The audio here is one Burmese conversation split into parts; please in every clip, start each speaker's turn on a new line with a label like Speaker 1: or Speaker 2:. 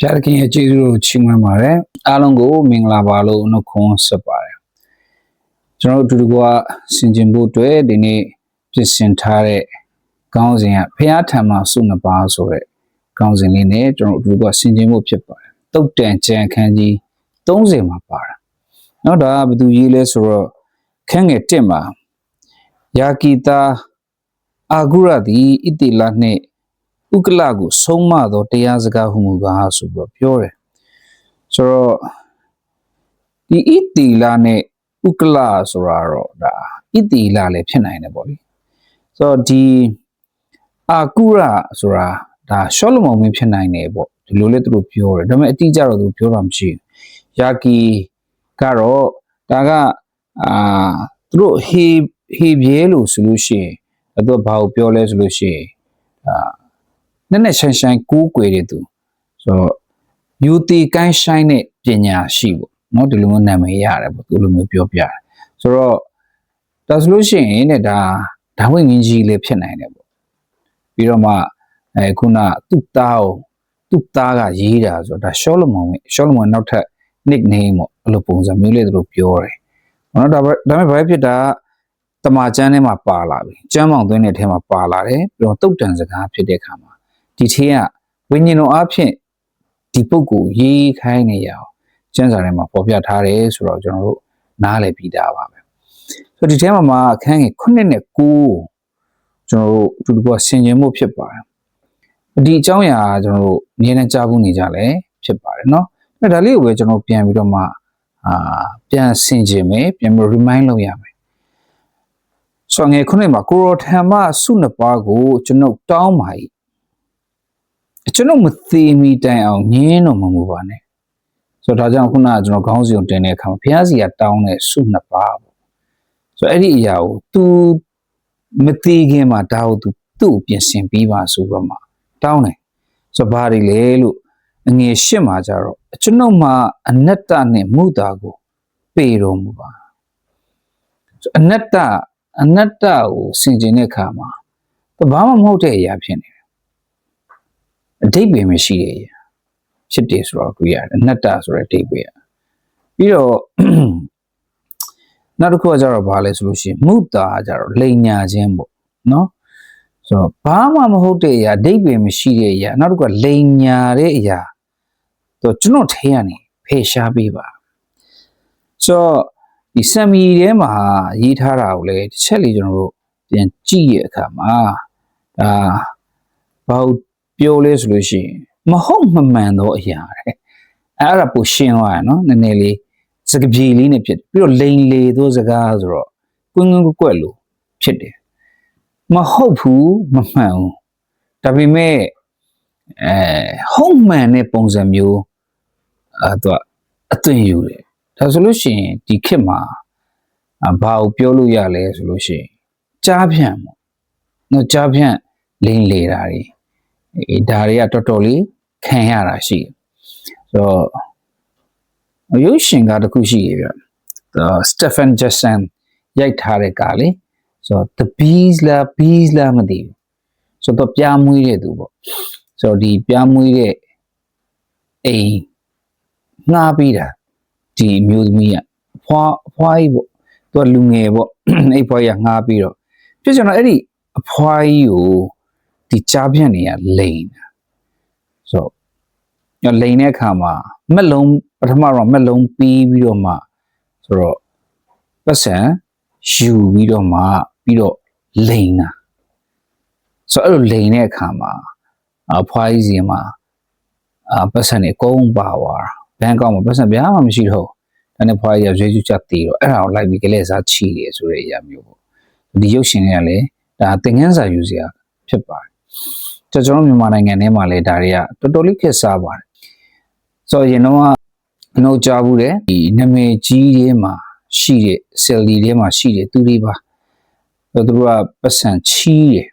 Speaker 1: ဖျားသခင်ရဲ့ကျေးဇူးကိုချီးမွမ်းပါတယ်အားလုံးကိုမင်္ဂလာပါလို့နှုတ်ခွန်းဆက်ပါတယ်ကျွန်တော်တို့အတူတကွဆင်ခြင်ဖို့အတွက်ဒီနေ့ပြင်ဆင်ထားတဲ့ခေါင်းစဉ်ကဖျားထံမှာစုနှစ်ပါးဆိုတဲ့ခေါင်းစဉ်လေးနဲ့ကျွန်တော်တို့အတူတကွဆင်ခြင်ဖို့ဖြစ်ပါတယ်တုတ်တန်ကြံခန်းကြီး30မှာပါတာနောက်ဒါကဘသူရေးလဲဆိုတော့ခန်းငယ်1မှာယာကီတာအာဂုရသည်ဣတိလနှင့် ဥက္ကလကိုဆုံးမသောတရားစကားဟုမူကားဆိုပြီးတော့ပြောတယ်ဆိုတော့ဒီဣတိလနဲ့ဥက္ကလဆိုတာတော့ဒါဣတိလလည်းဖြစ်နိုင်တယ်ပေါ့လေဆိုတော့ဒီအာကုရဆိုတာဒါရှောလမုန်မင်းဖြစ်နိုင်တယ်ပေါ့ဒီလိုလေသူတို့ပြောတယ်ဒါပေမဲ့အတိအကျတော့သူပြောတာမရှိဘူးယာကီကတော့ဒါကအာသူတို့ဟေဟေပြဲလို့ဆိုလို့ရှိရင်အဲ့တော့ဘာကိုပြောလဲဆိုလို့ရှိရင်အာ နက်နက်ရှိုင်းရှိုင်းကူးကွယ်တဲ့သူဆိုတော့ယူတီကိုင်းရှိုင်းတဲ့ပညာရှိပေါ့နော်ဒီလိုမျိုးနာမည်ရတယ်ပေါ့ဒီလိုမျိုးပြောပြတယ်ဆိုတော့ဒါဆိုလို့ရှိရင်တဲ့ဒါဒါဝိငင်းကြီးလည်းဖြစ်နိုင်တယ်ပေါ့ပြီးတော့မှအဲခုနသူ့သားကိုသူ့သားကရေးတာဆိုတော့ဒါရှောလမုန်ပဲရှောလမုန်နောက်ထပ် nickname ပေါ့အဲ့လိုပုံစံမျိုးလေးသူတို့ပြောတယ်နော်ဒါပေဒါပေမဲ့ဘာဖြစ်တာတမချမ်းထဲမှာပါလာပြီကျမ်းမောင်သွင်းတဲ့ထဲမှာပါလာတယ်ပြီးတော့တုတ်တန်စကားဖြစ်တဲ့အခါမှာ ဒီထဲကဝိညာဉ်တော်အဖြစ်ဒီပုဂ္ဂိုလ်ရေးခိုင်းနေရအောင်ကျမ်းစာထဲမှာပေါ်ပြထားတယ်ဆိုတော့ကျွန်တော်တို့နားလည်ပြီးသားပါပဲဆိုတော့ဒီထဲမှာမှာအခန်းကြီး9နဲ့9ကျွန်တော်တို့အတူတူကဆင်ခြင်မှုဖြစ်ပါတယ်ဒီအကြောင်းအရာကျွန်တော်တို့အမြဲတမ်းကြားဘူးနေကြလဲဖြစ်ပါတယ်เนาะအဲ့ဒါလေးကိုပဲကျွန်တော်ပြန်ပြီးတော့မှအာပြန်ဆင်ခြင်မယ်ပြန်ပြီး remind လုပ်ရမယ်ဆိုတော့ငယ်ခုနှစ်မှာကိုရောထံမှစုနှစ်ပါးကိုကျွန်ုပ်တောင်းပါ၏ ကျွန်တော်မသေးမီတိုင်အောင်ငင်းတော့မမှုပါနဲ့ဆိုတော့ဒါကြောင့်ခုနကကျွန်တော်ခေါင်းစီကိုတင်တဲ့အခါမှာဘုရားစီကတောင်းတဲ့စုနှစ်ပါးပေါ့ဆိုတော့အဲ့ဒီအရာကို तू မသေးခင်မှာဒါကို तू သူ့ကိုပြင်ဆင်ပြီးပါဆိုတော့မှတောင်းတယ်ဆိုတော့ဘာတွေလဲလို့အငယ်ရှစ်မှာကြတော့ကျွန်ုပ်မှာအနတ္တနဲ့မုတာကိုပေတော်မူပါဆိုအနတ္တအနတ္တကိုဆင်ခြင်တဲ့အခါမှာဘာမှမဟုတ်တဲ့အရာဖြစ်နေတယ် အတိတ်ပဲမရှိတဲ့အရာဖြစ်တယ်ဆိုတော့တွေ့ရတယ်အနတ္တဆိုတဲ့အတိတ်ပဲပြီးတော့နောက်တစ်ခုကကြတော့ဘာလဲဆိုလို့ရှိရင်မုတာကကြတော့လိန်ညာခြင်းပေါ့နော်ဆိုတော့ဘာမှမဟုတ်တဲ့အရာအတိတ်ပဲမရှိတဲ့အရာနောက်တစ်ခုကလိန်ညာတဲ့အရာတော့ကျွန်တော်ထဲကနေဖယ်ရှားပေးပါဆိုတော့ဒီဆမ်မီထဲမှာရေးထားတာကိုလည်းတစ်ချက်လေးကျွန်တော်တို့ပြန်ကြည့်ရအခါမှာဒါဘာလို့ ပြောလဲဆိုလို့ရှိရင်မဟုတ်မမှန်သောအရာတဲ့အဲ့ဒါပိုရှင်းသွားရနော်နည်းနည်းလေးစကပြေလေးနဲ့ဖြစ်ပြီးတော့လိန်လေသောစကားဆိုတော့ကွင်းကွင်းကွက်လို့ဖြစ်တယ်မဟုတ်ဘူးမမှန်ဘူးဒါပေမဲ့အဲဟုတ်မှန်တဲ့ပုံစံမျိုးအဲတော့အသွင်ယူတယ်ဒါဆိုလို့ရှိရင်ဒီခေတ်မှာအဘာကိုပြောလို့ရလဲဆိုလို့ရှိရင်ကြားဖြန့်ပေါ့နော်ကြားဖြန့်လိန်လေတာတွေအေး ဒါတွေကတော်တော်လေးခံရတာရှိတယ်ဆိုတော့ရုပ်ရှင်ကတစ်ခုရှိရပြစတက်ဖန်ဂျက်ဆန်ရိုက်ထားတဲ့ကားလေဆိုတော့ the bees လား bees လားမသိဘူးဆိုတော့ပြားမွေးတဲ့သူပေါ့ဆိုတော့ဒီပြားမွေးတဲ့အိမ်ငှားပြီးတာဒီအမျိုးသမီးကအဖွားအဖွားကြီးပေါ့သူကလူငယ်ပေါ့အဲ့ဖွားကြီးကငှားပြီးတော့ပြကျွန်တော်အဲ့ဒီအဖွားကြီးကို ဒီကြားပြန့်တွေကလိန်တာဆိုတော့လိန်တဲ့အခါမှာမက်လုံးပထမတော့မက်လုံးပြီးပြီးတော့မှဆိုတော့ပတ်စံယူပြီးတော့မှပြီးတော့လိန်တာဆိုတော့အဲ့လိုလိန်တဲ့အခါမှာအဖွားကြီးစီမှာအာပတ်စံနေအကုန်ပါသွားတာဘန်ကောက်မှာပတ်စံဗျာမှမရှိတော့ဒါနဲ့ဖွားကြီးကရွေးချချက်တည်တော့အဲ့ဒါကိုလိုက်ပြီးကလေးစားချီတယ်ဆိုတဲ့အရာမျိုးပေါ့ဒီရုပ်ရှင်တွေကလည်းဒါသင်ခန်းစာယူစရာဖြစ်ပါတယ် ကျွန်တော်မြန်မာနိုင်ငံထဲမှာလည်းဒါတွေကတော်တော်လေးခက်စားပါတယ်ဆိုတော့ရင်တော့အနှုတ်ကြားဘူးတဲ့ဒီနာမည်ကြီးတွေမှာရှိတဲ့ဆယ်လီတွေမှာရှိတဲ့သူတွေပါသူတို့ကပတ်စံချီးတယ်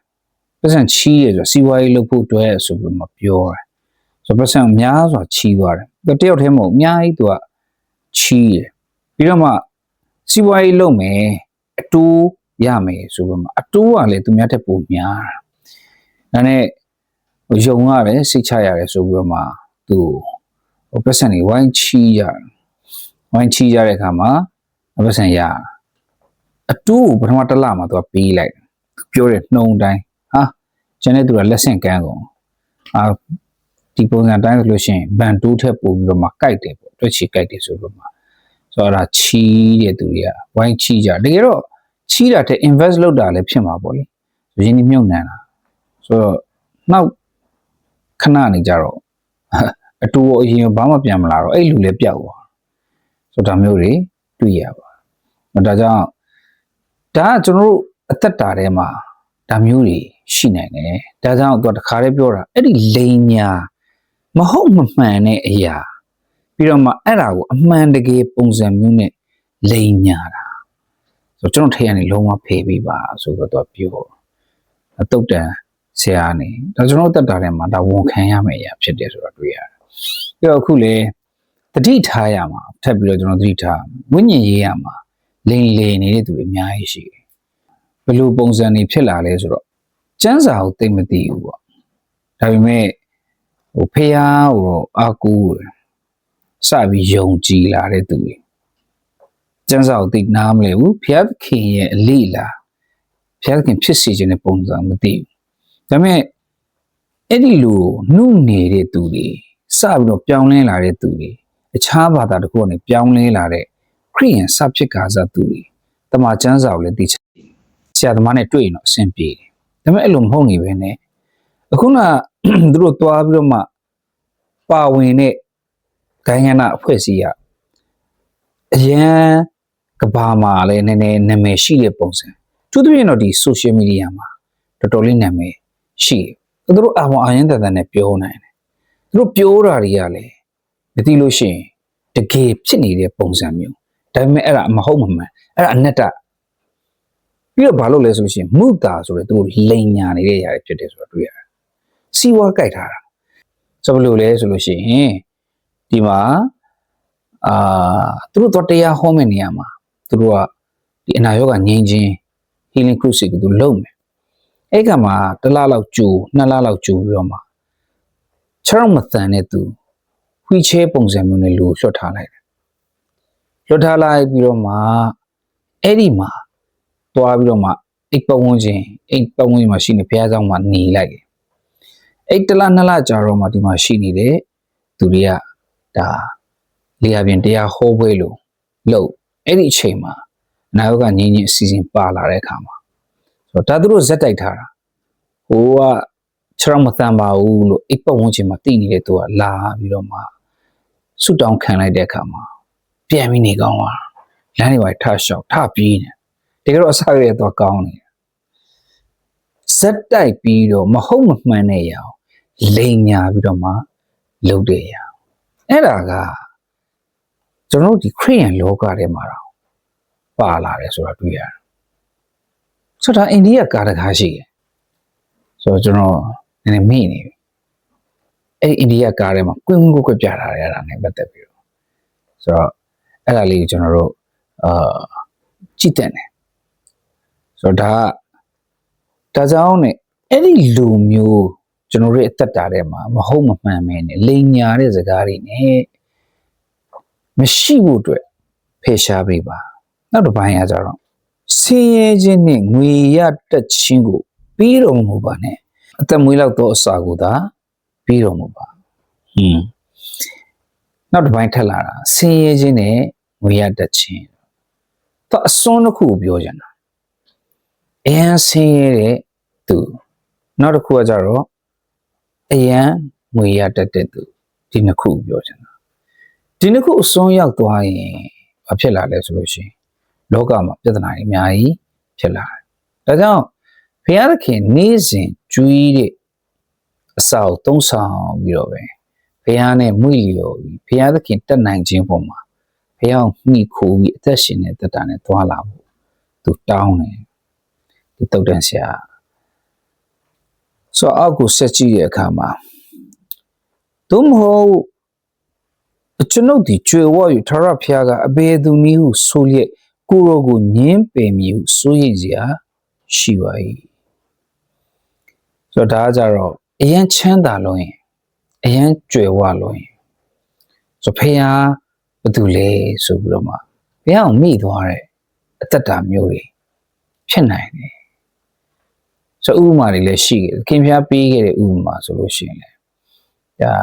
Speaker 1: ပတ်စံချီးတယ်ဆိုစီဝါရေးလုပ်ဖို့အတွက်ဆိုပြီးမှပြောတယ်ဆိုပတ်စံများစွာချီးသွားတယ်သူတယောက်တည်းမဟုတ်အများကြီးသူကချီးတယ်ပြီးတော့မှစီဝါရေးလုပ်မယ်အတိုးရမယ်ဆိုပြီးမှအတိုးကလည်းသူများတက်ပိုများတာ ဒါနဲ့ယုံရတယ်စိတ်ချရတယ်ဆိုပြီးတော့မှသူဟိုပတ်စံတွေဝိုင်းချီရဝိုင်းချီရတဲ့အခါမှာပတ်စံရအတူပထမတစ်လမှာသူကပေးလိုက်ပြောတဲ့နှုံတိုင်းဟာကျန်တဲ့သူကလက်ဆင့်ကမ်းကုန်အာဒီပုံစံတိုင်းဆိုလို့ရှိရင်ဘန်တိုးထက်ပို့ပြီးတော့မှကြိုက်တယ်ပေါ့တွက်ချီကြိုက်တယ်ဆိုတော့မှဆိုတော့ချီတဲ့သူတွေကဝိုင်းချီကြတကယ်တော့ချီတာတဲ့ invest လုပ်တာလည်းဖြစ်မှာပေါ့လေရင်းနှီးမြှုပ်နှံတာ ဆိုတော့နောက်ခဏနေကြတော့အတူအရင်ဘာမှပြန်မလာတော့အဲ့လူလည်းပျောက်သွားဆိုတော့ဒါမျိုးတွေတွေ့ရပါဒါကြောင့်ဒါကကျွန်တော်တို့အသက်တာထဲမှာဒါမျိုးတွေရှိနိုင်တယ်ဒါကြောင့်သူကတခါလေးပြောတာအဲ့ဒီလိန်ညာမဟုတ်မမှန်တဲ့အရာပြီးတော့မှအဲ့ဒါကိုအမှန်တကယ်ပုံစံမျိုးနဲ့လိန်ညာတာဆိုတော့ကျွန်တော်ထည့်ရနေလုံးဝဖေးပြီးပါဆိုတော့သူကပြောအတုတ်တန် ဆရာနေဒါကျွန်တော်အသက်တာထဲမှာဒါဝန်ခံရမယ့်အရာဖြစ်တယ်ဆိုတော့တွေ့ရတယ်ပြီးတော့အခုလေတတိထားရမှာထပ်ပြီးတော့ကျွန်တော်တတိထားဝိညာဉ်ရေးရမှာလိန်လေနေတဲ့သူတွေအများကြီးရှိတယ်ဘယ်လိုပုံစံတွေဖြစ်လာလဲဆိုတော့စန်းစာကိုသိမသိဘူးပေါ့ဒါပေမဲ့ဟိုဖះဟိုတော့အာကူစပြီးယုံကြည်လာတဲ့သူတွေစန်းစာကိုသိနားမလဲဘူးဖះသခင်ရဲ့အလေးလားဖះသခင်ဖြစ်စီခြင်းတဲ့ပုံစံမသိဘူး ဒါပေမဲ့အဲ့ဒီလိုနှုတ်နေတဲ့သူတွေစပြီးတော့ပြောင်းလဲလာတဲ့သူတွေအခြားဘာသာတစ်ခုကနေပြောင်းလဲလာတဲ့ခရိယန်စဖြစ်ကာစားသူတွေတမန်ကျမ်းစာကိုလည်းသိချင်ဆရာသမားနဲ့တွေ့ရင်တော့အဆင်ပြေတယ်ဒါပေမဲ့အဲ့လိုမဟုတ်နေပဲနဲ့အခုနသူတို့သွားပြီးတော့မှပါဝင်တဲ့ဂိုင်းကနာအဖွဲ့အစည်းကအရန်ကဘာမှာလည်းနည်းနည်းနာမည်ရှိတဲ့ပုံစံသူတို့ရင်တော့ဒီ social media မှာတော်တော်လေးနာမည် ရှိတယ်သူတို့အာမအာရင်တန်တန်နဲ့ပြောနိုင်တယ်သူတို့ပြောတာတွေကလည်းမသိလို့ရှိရင်တကယ်ဖြစ်နေတဲ့ပုံစံမျိုးဒါပေမဲ့အဲ့ဒါမဟုတ်မမှန်အဲ့ဒါအနတ္တပြီးတော့ဘာလို့လဲဆိုလို့ရှိရင်မုတာဆိုတဲ့သူတို့လိန်ညာနေတဲ့ຢာတွေဖြစ်တယ်ဆိုတော့တွေ့ရတယ်စီဝါကြိုက်ထားတာဆိုဘယ်လိုလဲဆိုလို့ရှိရင်ဒီမှာအာသူတို့တော့တရားဟောမယ့်နေရာမှာသူတို့ကဒီအနာရောဂါငြိမ်းချင်း healing cruise ကိုသူလုပ်မယ် အဲ့ကမှာတစ်လလောက်ကြိုနှစ်လလောက်ကြိုပြီးတော့မှခြေထောက်မတန်တဲ့သူဝီချဲပုံစံမျိုးနဲ့လူလွှတ်ထားလိုက်တယ်လွှတ်ထားလိုက်ပြီးတော့မှအဲ့ဒီမှာတွားပြီးတော့မှအိတ်ပဝန်းကျင်အိတ်ပဝန်းကျင်မှာရှိနေဘုရားကျောင်းမှာနေလိုက်တယ်အိတ်တလားနှစ်လကြာတော့မှဒီမှာရှိနေတဲ့သူတွေကဒါလေယာပြင်တရားဟောပွဲလို့လို့အဲ့ဒီအချိန်မှာနာယောကငင်းငင်းအစီအစဉ်ပါလာတဲ့အခါမှာ ဆိုတော့ဒါသူတို့ဇက်တိုက်ထားတာဟိုကခြေထောက်မတန်ပါဘူးလို့အိတ်ပတ်ဝန်းကျင်မှာတည်နေတဲ့သူကလာပြီးတော့မှဆူတောင်းခံလိုက်တဲ့အခါမှာပြန်ပြီးနေကောင်းသွားလမ်းတွေပါထရှောက်ထပြေးနေတကယ်တော့အဆရရဲ့တော့ကောင်းနေဇက်တိုက်ပြီးတော့မဟုတ်မမှန်တဲ့ရအောင်လိန်ညာပြီးတော့မှလုပ်တဲ့ရအောင်အဲ့ဒါကကျွန်တော်တို့ဒီခရိယန်လောကထဲမှာတော့ပါလာတယ်ဆိုတာတွေ့ရတယ် ဆိုတော့အိန္ဒိယကာရကာရှိတယ်ဆိုတော့ကျွန်တော်နည်းနည်းမေ့နေပြီအဲ့အိန္ဒိယကားထဲမှာကွင်းကွင်းကွက်ပြထားတယ်အဲ့ဒါနဲ့ပတ်သက်ပြီးတော့ဆိုတော့အဲ့ဒါလေးကိုကျွန်တော်တို့အာကြည့်တဲ့တယ်ဆိုတော့ဒါကဒါကြောင့်ねအဲ့ဒီလူမျိုးကျွန်တော်တို့အသက်တာထဲမှာမဟုတ်မမှန်မဲနဲ့လိန်ညာတဲ့စကားတွေနဲ့မရှိဖို့အတွက်ဖေရှားပေးပါနောက်တစ်ပိုင်းကကြတော့ ဆင်းရဲခြင်းနဲ့ငွေရတက်ခြင်းကိုပြီးတော်မူပါနဲ့အသက်မွေးလောက်သောအစာကိုသာပြီးတော်မူပါဟွန်းနောက်တစ်ပိုင်းထက်လာတာဆင်းရဲခြင်းနဲ့ငွေရတက်ခြင်းသူအစွန်းတစ်ခုကိုပြောကြတာအရန်ဆင်းရဲတဲ့သူနောက်တစ်ခုကကြတော့အရန်ငွေရတက်တဲ့သူဒီနှစ်ခုကိုပြောကြတာဒီနှစ်ခုအစွန်းရောက်သွားရင်ဘာဖြစ်လာလဲဆိုလို့ရှိရင် လောကမှာပြဿနာတွေအများကြီးဖြစ်လာတယ်ဒါကြောင့်ဘုရားသခင်နေ့စဉ်ကျွေးတဲ့အစာကိုသုံးဆောင်ပြီးတော့ပဲဘုရားနဲ့မွေလျော်ပြီးဘုရားသခင်တက်နိုင်ခြင်းပုံမှာဘုရားကိုမိခိုးပြီးအသက်ရှင်တဲ့တက်တာနဲ့သွားလာဖို့သူတောင်းတယ်ဒီတုတ်တန်ဆရာဆိုအောက်ကိုဆက်ကြည့်တဲ့အခါမှာသို့မဟုတ်ကျွန်ုပ်ဒီကျွေဝေါ်ယူထရဖျားကအဘေသူနည်းဟုဆိုလျက် ကိုရောကိုညင်းပယ်မြူစိုးရင်စရာရှိပါ၏ဆိုတော့ဒါကကြတော့အရင်ချမ်းသာလို့ရင်အရင်ကြွယ်ဝလို့ရင် ဆိုဖေဟာဘာတူလဲဆိုပြီးတော့မှဖေဟာကိုမိသွားတဲ့အသက်တာမျိုးတွေဖြစ်နိုင်တယ်ဆိုဥပမာတွေလည်းရှိတယ်ခင်ဗျားပေးခဲ့တဲ့ဥပမာဆိုလို့ရှိရင်လေဒါ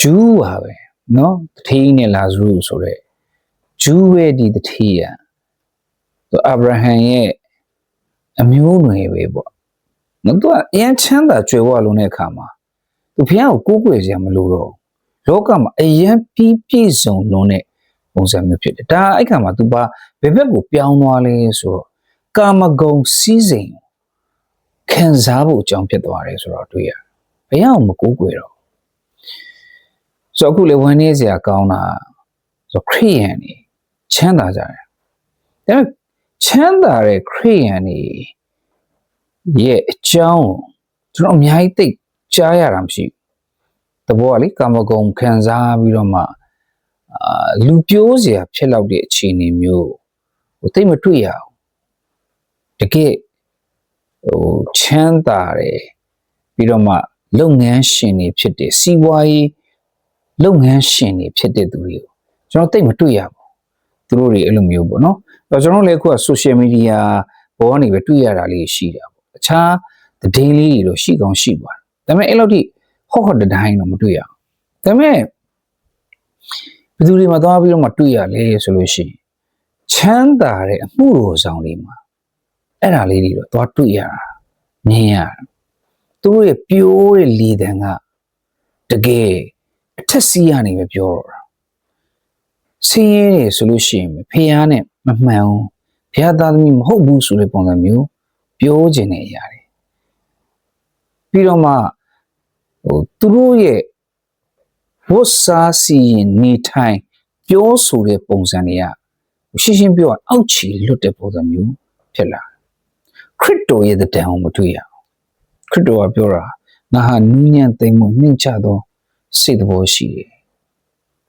Speaker 1: ဂျူးပါပဲเนาะတထေးနဲ့လာဇရုဆိုတဲ့ဂျူးရဲ့ဒီတထေးอ่ะ သူအာဗြဟံရဲ့အမျိုးနွယ်ပဲပေါ့နော်သူကအရင်ချမ်းသာကြွယ်ဝလုံးတဲ့အခါမှာသူဖះကိုကိုးကွယ်စရာမလိုတော့ဘူးလောကမှာအရင်ပြီးပြည့်စုံလုံးတဲ့ပုံစံမျိုးဖြစ်တယ်ဒါအဲ့ခါမှာသူပါဘယ်ဘက်ကိုပြောင်းသွားလဲဆိုတော့ကာမဂုဏ်စီးစိမ်ခံစားဖို့အကြောင်းဖြစ်သွားတယ်ဆိုတော့တွေ့ရတယ်ဘယ်အောင်မကိုးကွယ်တော့ဆိုတော့အခုလေဝန်နေစရာကောင်းတာဆိုတော့ခရိယန်နေချမ်းသာကြတယ်ဒါပေမဲ့ ချမ်းသာတဲ့ခရိယန်နေရဲ့အကြောင်းကိုကျွန်တော်အများကြီးသိကြားရတာမရှိဘူးတဘောကလေကာမဂုဏ်ခံစားပြီးတော့မှအာလူပြိုးစရာဖြစ်လောက်တဲ့အခြေအနေမျိုးဟိုသိပ်မတွေ့ရအောင်တကယ်ဟိုချမ်းသာတယ်ပြီးတော့မှလုပ်ငန်းရှင်တွေဖြစ်တဲ့စီးပွားရေးလုပ်ငန်းရှင်တွေဖြစ်တဲ့သူတွေကိုကျွန်တော်သိပ်မတွေ့ရဘူးသူတို့တွေအဲ့လိုမျိုးပေါ့နော်အဲ့ တော့ကျွန်တော်လည်းအခုက social media ဘောကနေပဲတွေ့ရတာလေးရှိတာပေါ့အခြားသတင်းလေးတွေတော့ရှိကောင်းရှိပါတယ်ဒါပေမဲ့အဲ့လိုတိဟော့ဟော့တတိုင်းတော့မတွေ့ရအောင်ဒါပေမဲ့ဘယ်သူတွေမှာသွားပြီးတော့မှတွေ့ရလဲဆိုလို့ရှိရင်ချမ်းသာတဲ့အမှုတော်ဆောင်တွေမှာအဲ့ဒါလေးတွေတော့သွားတွေ့ရတာမြင်ရတာသူတို့ရဲ့ပြိုးတဲ့လေတံကတကယ်အထက်စီးရနေပဲပြောတော့တာ ဆင်းရဲတယ်ဆိုလို့ရှိရင်ဖះနဲ့မမှန်ဘူးဖះသားသမီးမဟုတ်ဘူးဆိုတဲ့ပုံစံမျိုးပြောခြင်းနေရတယ်ပြီးတော့မှဟိုသူတို့ရဲ့ဝတ်စားစီရင်နေထိုင်ပြောဆိုတဲ့ပုံစံတွေကရှင်းရှင်းပြောရအောင်အောက်ချီလွတ်တဲ့ပုံစံမျိုးဖြစ်လာတယ်ခရစ်တော်ရဲ့တန်အောင်မတွေ့ရအောင်ခရစ်တော်ကပြောတာငါဟာနူးညံ့သိမ်မွေ့နှိမ့်ချသောစိတ်တော်ရှိတယ်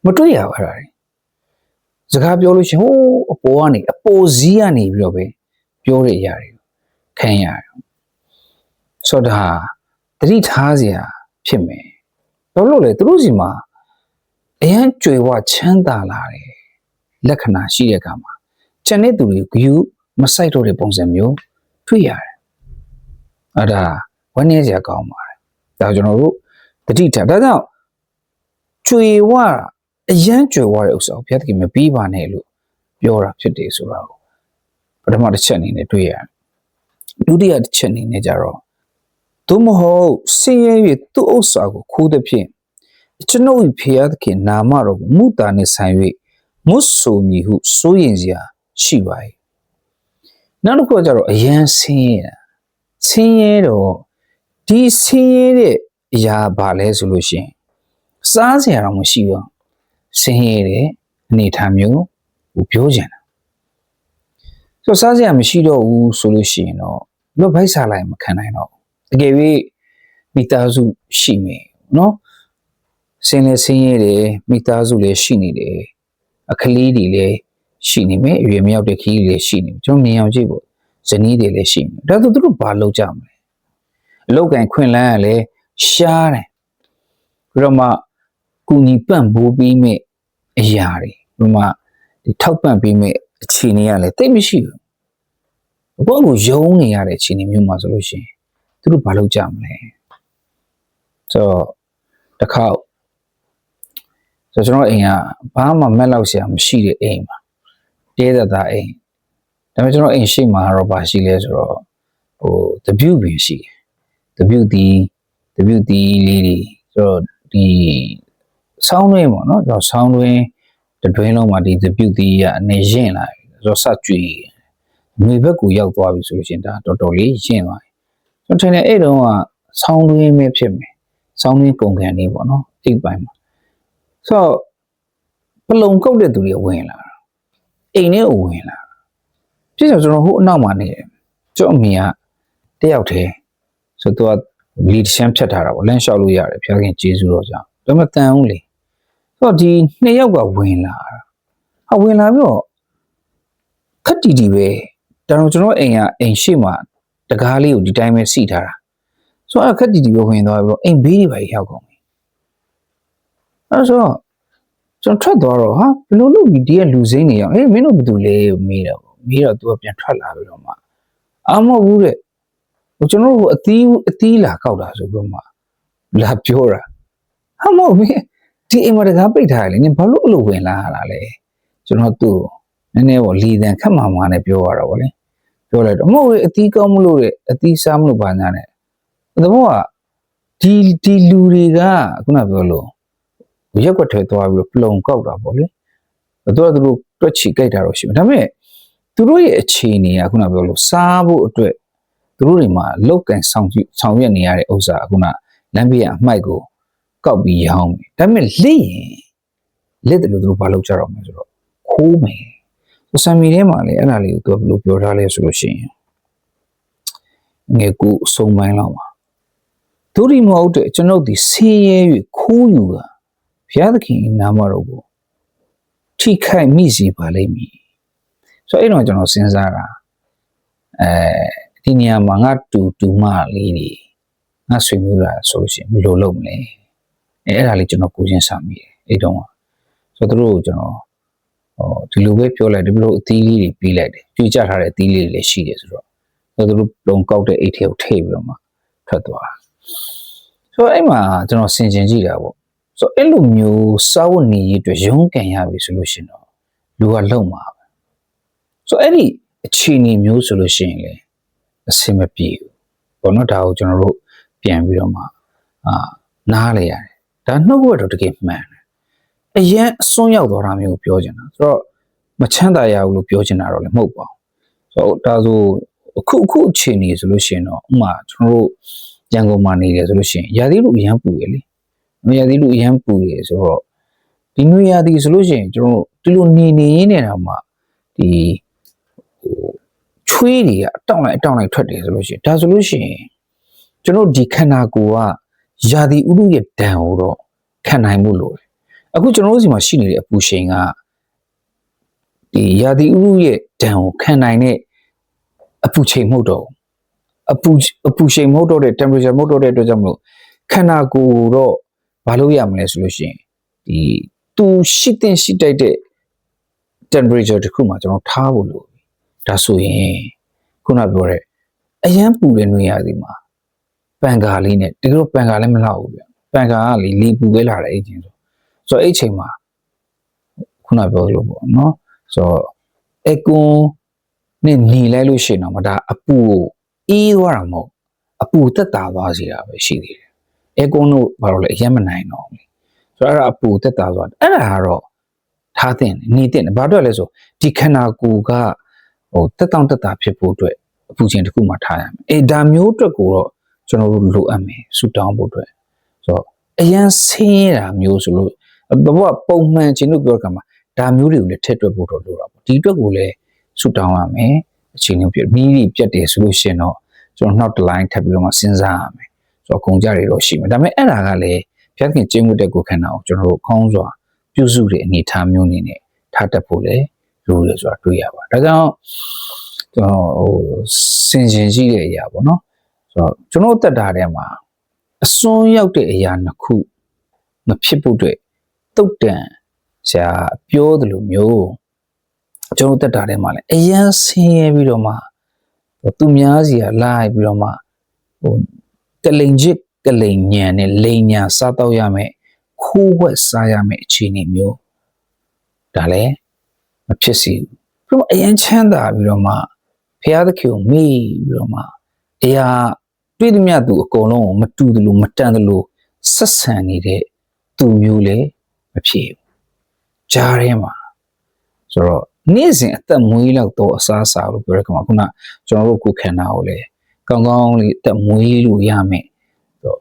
Speaker 1: မတွေ့ရပါလား စကားပြောလို့ရှိရင်ဟိုးအပေါ်ကနေအပေါ်စည်းကနေပြီးတော့ပဲပြောတဲ့အရာတွေခံရတယ်ဆိုတော့တတိထားစရာဖြစ်မယ်ဘာလို့လဲသူတို့စီမှာအရန်ကြွယ်ဝချမ်းသာလာတယ်လက္ခဏာရှိတဲ့အခါမှာကျန်တဲ့သူတွေဂယုမဆိုင်တော့တဲ့ပုံစံမျိုးတွေ့ရတယ်အဲ့ဒါဝန်းနေစရာကောင်းပါတယ်ဒါကျွန်တော်တို့တတိထားဒါကြောင့်ကြွယ်ဝ အရန်ကြွယ်ဝတဲ့ဥစ္စာကိုဘုရားသခင်မပြီးပါနဲ့လို့ပြောတာဖြစ်တယ်ဆိုတော့ပထမတစ်ချက်အနေနဲ့တွေ့ရတယ်ဒုတိယတစ်ချက်အနေနဲ့ကြတော့သို့မဟုတ်ဆင်းရဲ၍သူ့ဥစ္စာကိုခိုးသည်ဖြင့်ကျွန်ုပ်၏ဖျားသခင်နာမတော်ကိုမုတာနှင့်ဆိုင်၍မွတ်ဆိုမည်ဟုစိုးရင်စရာရှိပါ၏နောက်တစ်ခုကကြတော့အယံဆင်းရဲတာဆင်းရဲတော့ဒီဆင်းရဲတဲ့အရာဘာလဲဆိုလို့ရှိရင်စားစရာတော့မရှိတော့ ဆင်းရဲတဲ့အနေအထားမျိုးကိုပြောကြတယ်ဆိုတော့စားစရာမရှိတော့ဘူးဆိုလို့ရှိရင်တော့လွတ်ဖိုက်စားလိုက်မခံနိုင်တော့ဘူးတကယ်၍မိသားစုရှိမယ်နော်ဆင်းလဲဆင်းရဲတယ်မိသားစုလည်းရှိနေတယ်အခလေးတွေလည်းရှိနေမယ်အရွယ်မရောက်တဲ့ခီးတွေလည်းရှိနေကျွန်တော်မြင်အောင်ကြည့်ဖို့ဇနီးတွေလည်းရှိနေဒါဆိုသူတို့ဘာလုပ်ကြမလဲအလောက်ကင်ခွင့်လန်းကလည်းရှားတယ်ပြီးတော့မှကုညီပံ့ပိုးပြီးမဲ့ အရာတွေပြီးမှဒီထောက်ပံ့ပြီးမဲ့အခြေအနေကလည်းတိတ်မရှိဘူးဘောကိုယုံနေရတဲ့အခြေအနေမျိုးမှာဆိုလို့ရှိရင်သူတို့ဘာလုပ်ကြမလဲဆိုတော့တစ်ခါဆိုတော့ကျွန်တော်အိမ်ကဘာမှမက်လောက်ဆရာမရှိတဲ့အိမ်ပါတဲသက်သာအိမ်ဒါပေမဲ့ကျွန်တော်အိမ်ရှိမှာတော့ဘာရှိလဲဆိုတော့ဟိုတပြုတ်ပင်ရှိတယ်တပြုတ်ဒီတပြုတ်ဒီလေးတွေဆိုတော့ဒီ ဆောင်းတွင်းပေါ့နော်ကျွန်တော်ဆောင်းတွင်းတတွင်းလုံးမှာဒီတပြုတ်ဒီကအနေရင်လာပြီဆိုတော့ဆက်ကြွေမြေဘက်ကိုရောက်သွားပြီဆိုလို့ရှိရင်ဒါတော်တော်လေးရင်သွားပြီကျွန်တော်ထင်တယ်အဲ့တုန်းကဆောင်းတွင်းပဲဖြစ်မယ်ဆောင်းတွင်းကုန်ခံလေးပေါ့နော်အိတ်ပိုင်းမှာဆိုတော့ပလုံကုတ်တဲ့သူတွေဝင်လာတာအိမ်ထဲကိုဝင်လာဖြစ်ဆိုကျွန်တော်ဟိုအနောက်မှာနေတယ်ကျွန်တော်အမေကတယောက်တည်းဆိုတော့သူကလီရှမ်းဖြတ်ထားတာပေါ့လမ်းလျှောက်လို့ရတယ်ဖျားခင်ကျေးဇူးတော်ကြောင့်ဒါပေမဲ့တန်အောင်လေ ဆိုတော့ဒီနှစ်ယောက်ကဝင်လာတာဟာဝင်လာပြီးတော့ခက်တီတီပဲဒါတော့ကျွန်တော်အိမ်ကအိမ်ရှိမှတကားလေးကိုဒီတိုင်းပဲစီထားတာဆိုတော့ခက်တီတီပဲဝင်သွားပြီးတော့အိမ်ဘေးတွေပါရောက်ကုန်ပြီအဲဆိုတော့ကျွန်တော်ထွက်သွားတော့ဟာဘယ်လိုလုပ်ပြီးဒီကလူစိမ့်နေအောင်အေးမင်းတို့ဘာတူလဲမေးတော့မေးတော့သူကပြန်ထွက်လာပြီးတော့မှအာမဟုတ်ဘူးတဲ့ဟိုကျွန်တော်တို့အသီးအသီးလာကောက်တာဆိုပြီးတော့မှလာပြောတာဟာမဟုတ်ဘူး ဒီအိမ်မှာတကားပိတ်ထားတယ်လေနင်ဘာလို့အလုပ်ဝင်လာရတာလဲကျွန်တော်သူ့နည်းနည်းပေါ့လီတန်ခက်မှမှနဲ့ပြောရတာပေါ့လေပြောလိုက်တော့မဟုတ်ဘူးအသီးကောင်းမလို့တဲ့အသီးစားမလို့ပါညာနဲ့သဘောကဒီဒီလူတွေကခုနပြောလို့ရက်ွက်ထဲသွားပြီးတော့ပလုံကောက်တာပေါ့လေ။သူကသူတို့တွက်ချီကြိုက်တာတော့ရှိမှာ။ဒါပေမဲ့သူတို့ရဲ့အခြေအနေကခုနပြောလို့စားဖို့အတွက်သူတို့တွေမှာလောက်ကန်ဆောင်ဆောင်ရွက်နေရတဲ့ဥစ္စာကခုနလမ်းဘေးကအမိုက်ကို ကောက်ပြီးရောင်းမယ်။ဒါပေမဲ့လက်ရင်လက်တယ်လို့သူတို့ဘာလုပ်ကြတော့မလဲဆိုတော့ခိုးမယ်။ဆိုဆမ်မီထဲမှာလည်းအဲ့ဒါလေးကိုသူကဘယ်လိုပြောထားလဲဆိုလို့ရှိရင်ငယ်ကူအစုံပိုင်းလောက်ပါ။သူဒီမဟုတ်တဲ့ကျွန်ုပ်ဒီဆင်းရဲ၍ခိုးယူတာဘုရားသခင်နာမတော်ကိုထိခိုက်မိစေပါလိမ့်မည်ဆိုတော့အဲ့တော့ကျွန်တော်စဉ်းစားတာအဲဒီနေရာမှာငါတူတူမလေးတွေငါဆွေမျိုးလာဆိုလို့ရှိရင်ဘယ်လိုလုပ်မလဲ အဲအဲ့ဒါလေးကျွန်တော်ကိုချင်းစာမိတယ်အဲ့တော့ဆိုတော့တို့ကျွန်တော်ဟောဒီလိုပဲပြောလိုက်ဒီလိုအသီးလေးတွေပြီးလိုက်တယ်ကြွေကြထားတဲ့အသီးလေးတွေလည်းရှိတယ်ဆိုတော့ဆိုတော့တို့လုံကောက်တဲ့အိတ်ထဲကိုထည့်ပြီးတော့မှထွက်သွားဆိုတော့အဲ့မှာကျွန်တော်ဆင်ခြင်ကြည့်တာပေါ့ဆိုတော့အဲ့လိုမျိုးစာဝတ်နေရေးအတွက်ရုန်းကန်ရပြီဆိုလို့ရှိရင်တော့လူကလုံမှာပဲဆိုတော့အဲ့ဒီအခြေအနေမျိုးဆိုလို့ရှိရင်လေအဆင်မပြေဘူးဘောနော်ဒါကိုကျွန်တော်တို့ပြန်ပြီးတော့မှအာနားလေရတယ် ဒါနှုတ်ဘက်တော့တကယ်မှန်တယ်အရင်အစွန်းရောက်သွားတာမျိုးပြောချင်တာဆိုတော့မချမ်းသာရဘူးလို့ပြောချင်တာတော့လည်းမဟုတ်ပါဘူးဆိုတော့ဒါဆိုအခုအခုအခြေအနေဆိုလို့ရှိရင်တော့ဥမာကျွန်တော်တို့ရန်ကုန်မှာနေတယ်ဆိုလို့ရှိရင်ရာသီလူအရန်ပူရလေနွေရာသီလူအရန်ပူတယ်ဆိုတော့ဒီနွေရာသီဆိုလို့ရှိရင်ကျွန်တော်တို့ဒီလိုနေနေရင်းနေတာမှာဒီဟိုချွေးတွေကအတောင့်လိုက်အတောင့်လိုက်ထွက်တယ်ဆိုလို့ရှိရင်ဒါဆိုလို့ရှိရင်ကျွန်တော်ဒီခန္ဓာကိုယ်က ရာသီဥတုရဲ့ဒဏ်ကိုတော့ခံနိုင်မှုလို့တယ်အခုကျွန်တော်တို့စီမှာရှိနေတဲ့အပူရှိန်ကဒီရာသီဥတုရဲ့ဒဏ်ကိုခံနိုင်တဲ့အပူချိန်မဟုတ်တော့ဘူးအပူအပူချိန်မဟုတ်တော့တဲ့ temperature မဟုတ်တော့တဲ့အတွက်ကြောင့်မလို့ခန္ဓာကိုယ်တော့ဘာလို့ရမလဲဆိုလို့ရှိရင်ဒီသူရှိတဲ့ရှိတိုက်တဲ့ temperature တစ်ခုမှကျွန်တော်ထားဖို့လို့ဒါဆိုရင်ခုနပြောတဲ့အရန်ပူတဲ့နှွေရာသီမှာ ပန်ကာလေးနဲ့တကယ်တော့ပန်ကာလည်းမလောက်ဘူးဗျပန်ကာကလေလေပူပဲလာတဲ့အဲ့ချင်းဆိုဆိုတော့အဲ့ချိန်မှာခုနပြောလို့ပေါ့နော်ဆိုတော့အကွန်နဲ့หนีလိုက်လို့ရှိရင်တော့မဒါအပူကိုအေးသွားတာမဟုတ်အပူတက်တာသွားစီတာပဲရှိသေးတယ်အဲကွန်တို့ဘာလို့လဲအရင်မနိုင်တော့ဘူးဆိုတော့အဲ့ဒါအပူတက်တာဆိုတာအဲ့ဒါကတော့ထားတဲ့နေတဲ့ဘာအတွက်လဲဆိုဒီခန္ဓာကိုယ်ကဟိုတက်တောင့်တက်တာဖြစ်ဖို့အတွက်အပူချိန်တစ်ခုမှထားရမယ်အဲဒါမျိုးအတွက်ကိုတော့ ကျွန်တော်တို့လိုအပ်မယ်ဆူတောင်းဖို့အတွက်ဆိုတော့အရန်ဆင်းရတာမျိုးဆိုလို့ဘဘပုံမှန်ခြင်းလို့ပြောကြမှာဒါမျိုးတွေကိုလည်းထည့်တွက်ဖို့တော့လိုတာပေါ့ဒီအတွက်ကိုလည်းဆူတောင်းရမယ်အချိန်မျိုးပြမီးကြီးပြတ်တယ်ဆိုလို့ရှိရင်တော့ကျွန်တော်နောက်တစ်လိုင်းထပ်ပြီးတော့မှစဉ်းစားရမယ်ဆိုတော့ကုန်ကြတွေတော့ရှိမယ်ဒါပေမဲ့အဲ့ဒါကလည်းဖျက်ခင်ကျင်းဝတ်တဲ့ကိုယ်ခန္ဓာကိုကျွန်တော်တို့ခေါင်းစွာပြုစုတဲ့အနေအထားမျိုးနေနဲ့ထားတတ်ဖို့လည်းလိုတယ်ဆိုတာတွေ့ရပါတယ်ဒါကြောင့်ကျွန်တော်ဟိုစင်စင်ရှိတဲ့အရာပေါ့နော်ဆို တော့ကျွန်တော်တက်တာထဲမှာအစွန်းရောက်တဲ့အရာနှစ်ခုမဖြစ်ဖို့အတွက်တုတ်တန်ဆရာပြောသလိုမျိုးကျွန်တော်တက်တာထဲမှာလည်းအရန်ဆင်းရဲပြီးတော့မှသူများစီကလိုက်ပြီးတော့မှဟိုကလိန်ချစ်ကလိန်ညံနဲ့လိန်ညာစားတော့ရမယ်ခိုးဝက်စားရမယ်အခြေအနေမျိုးဒါလည်းမဖြစ်စီဘူးပြီးတော့အရင်ချမ်းသာပြီးတော့မှဖះသခင်ကိုမေ့ပြီးတော့မှအရာ တွေ့သမျှသူအကုန်လုံးကိုမတူသလိုမတန်သလိုဆက်ဆံနေတဲ့သူမျိုးလည်းမဖြစ်ဘူးကြားထဲမှာဆိုတော့နေ့စဉ်အသက်မွေးလောက်တော့အစားအစာလို့ပြောရမှာခုနကျွန်တော်တို့ကိုခန္ဓာကိုလည်းကောင်းကောင်းလေးအသက်မွေးလို့ရမယ်တော့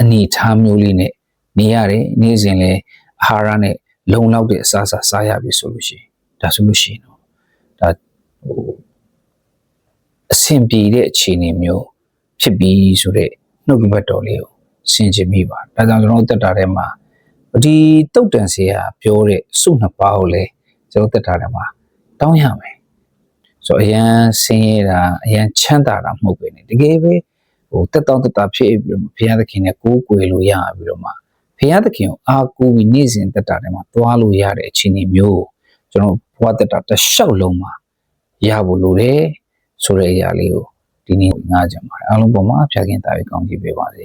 Speaker 1: အနေထားမျိုးလေးနဲ့နေရတယ်နေ့စဉ်လည်းအာဟာရနဲ့လုံလောက်တဲ့အစားအစာစားရပြီဆိုလို့ရှိရင်ဒါဆိုလို့ရှိရင်တော့ဒါဟိုအဆင်ပြေတဲ့အခြေအနေမျိုး ဖြစ်ပြီဆိုတဲ့နှုတ်ကပတ်တော်လေးကိုဆင်ခြင်မိပါဒါကြောင့်ကျွန်တော်တက်တာထဲမှာဒီတုတ်တန်ဆရာပြောတဲ့စုနှစ်ပါးကိုလည်းကျွန်တော်တက်တာထဲမှာတောင်းရမယ်ဆိုအရန်ဆင်းရဲတာအရန်ချမ်းသာတာမဟုတ်ပဲねတကယ်ပဲဟိုတက်တောင်းတတာဖြစ်ပြီးတော့ဘုရားသခင်နဲ့ကိုးကွယ်လို့ရပြီးတော့မှဘုရားသခင်ကိုအားကိုးပြီးနေ့စဉ်တက်တာထဲမှာသွားလို့ရတဲ့အခြေအနေမျိုးကျွန်တော်ဘဝတက်တာတစ်လျှောက်လုံးမှာရဖို့လိုတယ်ဆိုတဲ့အရာလေးကို ဒီနေ့ညချင်ပါတယ်အားလုံးပေါ်မှာဖျားခင်တာပြီးကောင်းချီးပေးပါစေ